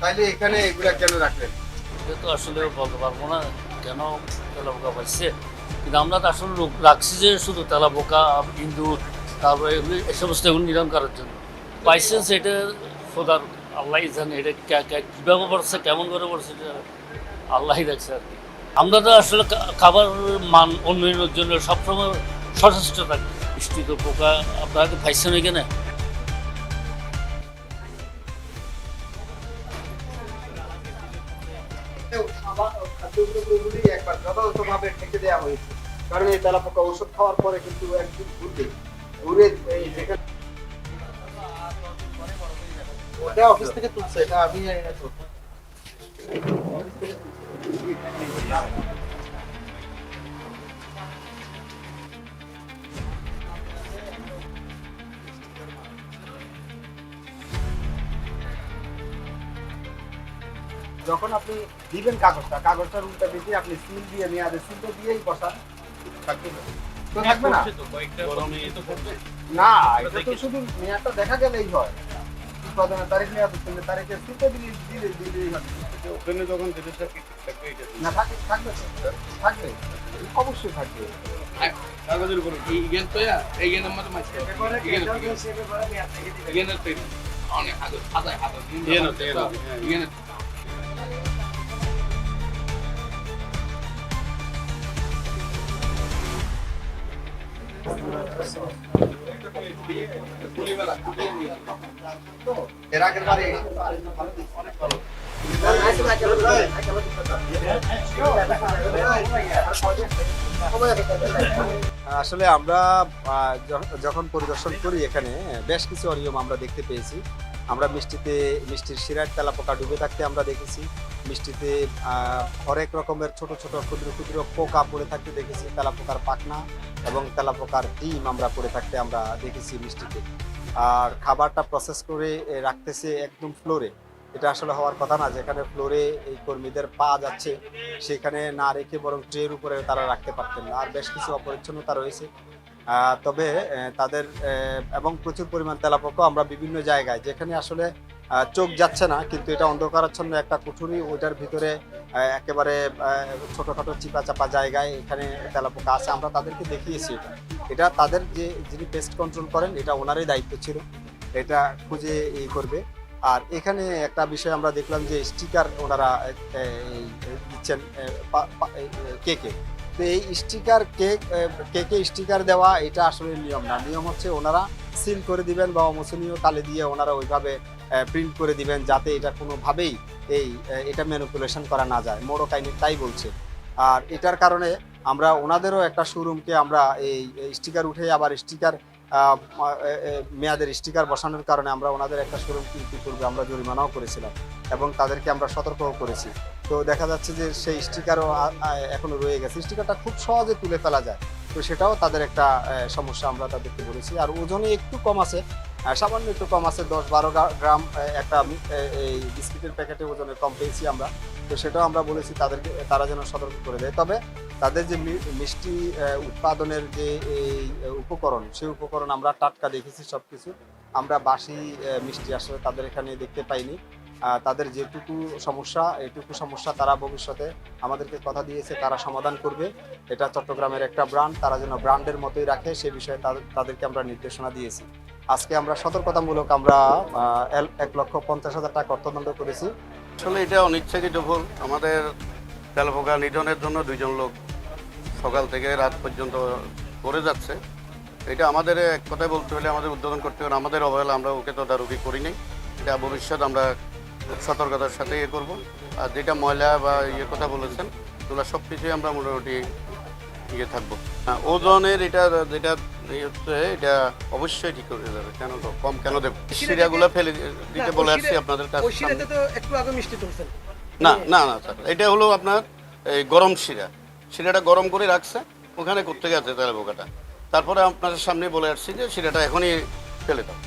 তাইলে এখানে এগুলা কেন রাখলেন? এটা তো আসলে বলতে পারব না কেন তেলা বোকা পাইছে। কিন্তু আমরা তো আসলে লোক রাখছি যে শুধু তেলা বোকা হিন্দু তারপরে এগুলি এই সমস্ত এগুলো নিধন করার জন্য। পাইছে সেটা খোদার আল্লাহ জানে এটা কীভাবে পড়ছে কেমন করে পড়ছে এটা আল্লাহই দেখছে আর কি। আমরা তো আসলে খাবার মান উন্নয়নের জন্য সবসময় সচেষ্ট থাকি। বৃষ্টি তো পোকা, আপনারা কি পাইছেন এখানে? খাদ্যদ্রব্যগুলি একবার কারণ এই তেলাপোকা ওষুধ খাওয়ার পরে কিন্তু একদিন ঘুরবে ঘুরে যেখানে অফিস থেকে তুলছে, এটা আমি। যখন আপনি দিবেন কাগজটা কাগজটা রুমটা দেখি আপনি সিল দিয়ে নিয়ে আসেন সিল দিয়েই বসান। থাকবে তো থাকবে না। না এটা তো শুধু মেয়াদটা দেখা গেলেই হয়। তারিখ নিয়ে আসতে মানে তারিখে সিল দিলে দিলে ওখানে যখন থাকে থাকবে না থাকে থাকবে থাকবে। অবশ্যই থাকবে। কাগজের উপর এই জ্ঞান তো এই মাঝে আসলে আমরা যখন পরিদর্শন করি এখানে বেশ কিছু অনিয়ম আমরা দেখতে পেয়েছি। আমরা মিষ্টিতে, মিষ্টির শিরার তেলা পোকা ডুবে থাকতে আমরা দেখেছি। মিষ্টিতে হরেক রকমের ছোট ছোট ক্ষুদ্র ক্ষুদ্র পোকা পড়ে থাকতে দেখেছি তেলা পোকার পাখনা এবং তেলা পোকার ডিম আমরা পড়ে থাকতে আমরা দেখেছি মিষ্টিতে। আর খাবারটা প্রসেস করে রাখতেছে একদম ফ্লোরে এটা আসলে হওয়ার কথা না, যেখানে ফ্লোরে এই কর্মীদের পা যাচ্ছে, সেখানে না রেখে বরং ট্রের উপরে তারা রাখতে পারতেন না। আর বেশ কিছু অপরিচ্ছন্নতা রয়েছে। তবে তাদের এবং প্রচুর পরিমাণ তেলাপোকা আমরা বিভিন্ন জায়গায়, যেখানে আসলে চোখ যাচ্ছে না, কিন্তু এটা অন্ধকারাচ্ছন্ন একটা কুঠুরি, ওইটার ভিতরে একেবারে ছোটোখাটো চিপা চাপা জায়গায় এখানে তেলাপোকা আছে। আমরা তাদেরকে দেখিয়েছি এটা। এটা তাদের যে, যিনি পেস্ট কন্ট্রোল করেন, এটা ওনারই দায়িত্ব ছিল। এটা খুঁজে ই করবে। আর এখানে একটা বিষয় আমরা দেখলাম যে স্টিকার ওনারা দিচ্ছেন কে কেকে তো এই স্টিকার কেক কেকে স্টিকার দেওয়া, এটা আসলে নিয়ম না। নিয়ম হচ্ছে ওনারা সিল করে দিবেন বা অমোচনীয় কালি দিয়ে ওনারা ওইভাবে প্রিন্ট করে দিবেন যাতে এটা কোনোভাবেই এই এটা ম্যানুপুলেশন করা না যায়। মোড়কাইনি তাই বলছে। আর এটার কারণে আমরা ওনাদেরও একটা শোরুমকে আমরা এই স্টিকার উঠে আবার স্টিকার মেয়াদের স্টিকার বসানোর কারণে আমরা ওনাদের একটা শোরুম ইতিপূর্বে আমরা জরিমানাও করেছিলাম এবং তাদেরকে আমরা সতর্কও করেছি। তো দেখা যাচ্ছে যে সেই স্টিকারও এখনও রয়ে গেছে। স্টিকারটা খুব সহজে তুলে ফেলা যায়। তো সেটাও তাদের একটা সমস্যা আমরা তাদেরকে বলেছি। আর ওজনে একটু কম আছে সামান্য একটু কম আছে, দশ বারো গ্রাম একটা এই বিস্কিটের প্যাকেটে ওজনে কম পেয়েছি আমরা। তো সেটাও আমরা বলেছি তাদেরকে, তারা যেন সতর্ক করে দেয়। তবে তাদের যে মিষ্টি উৎপাদনের যে এই উপকরণ, সেই উপকরণ আমরা টাটকা দেখেছি সব কিছু আমরা বাসি মিষ্টি আসলে তাদের এখানে দেখতে পাইনি। তাদের যেটুকু সমস্যা, এটুকু সমস্যা তারা ভবিষ্যতে আমাদেরকে কথা দিয়েছে, তারা সমাধান করবে। এটা চট্টগ্রামের একটা ব্র্যান্ড, তারা যেন ব্র্যান্ডের মতোই রাখে, সে বিষয়ে তাদের- তাদেরকে আমরা নির্দেশনা দিয়েছি। আজকে আমরা সতর্কতামূলক আমরা এক লক্ষ পঞ্চাশ হাজার টাকা অর্থদণ্ড করেছি। আসলে এটা অনিচ্ছাকৃত ভুল। আমাদের তেলপোকা নিধনের জন্য দুইজন লোক সকাল থেকে রাত পর্যন্ত করে যাচ্ছে। এটা আমাদের এক কথায় বলতে হলে আমাদের উদ্বোধন করতে হবে আমাদের অবহেলা আমরা ওকে তো তদারকি করিনি এটা ভবিষ্যৎ আমরা খুব সতর্কতার সাথে ইয়ে করব। আর যেটা ময়লা বা ইয়ে কথা বলেছেন এগুলো সব কিছুই আমরা মোটামুটি ইয়ে থাকব। হ্যাঁ, ওজনের এটা যেটা ইয়ে হচ্ছে এটা অবশ্যই ঠিক করে যাবে কেন তো? কম কেন দেবো? সিরিয়াগুলো ফেলে দিতে বলে আসছি আপনাদের কাছে। না না না স্যার। এটা হলো আপনার এই গরম শিরা। শিরাটা গরম করে রাখছে, ওখানে করতে গেছে তেলে বোকাটা। তারপরে আপনাদের সামনে বলে আসছি যে শিরাটা এখনই ফেলে দাও।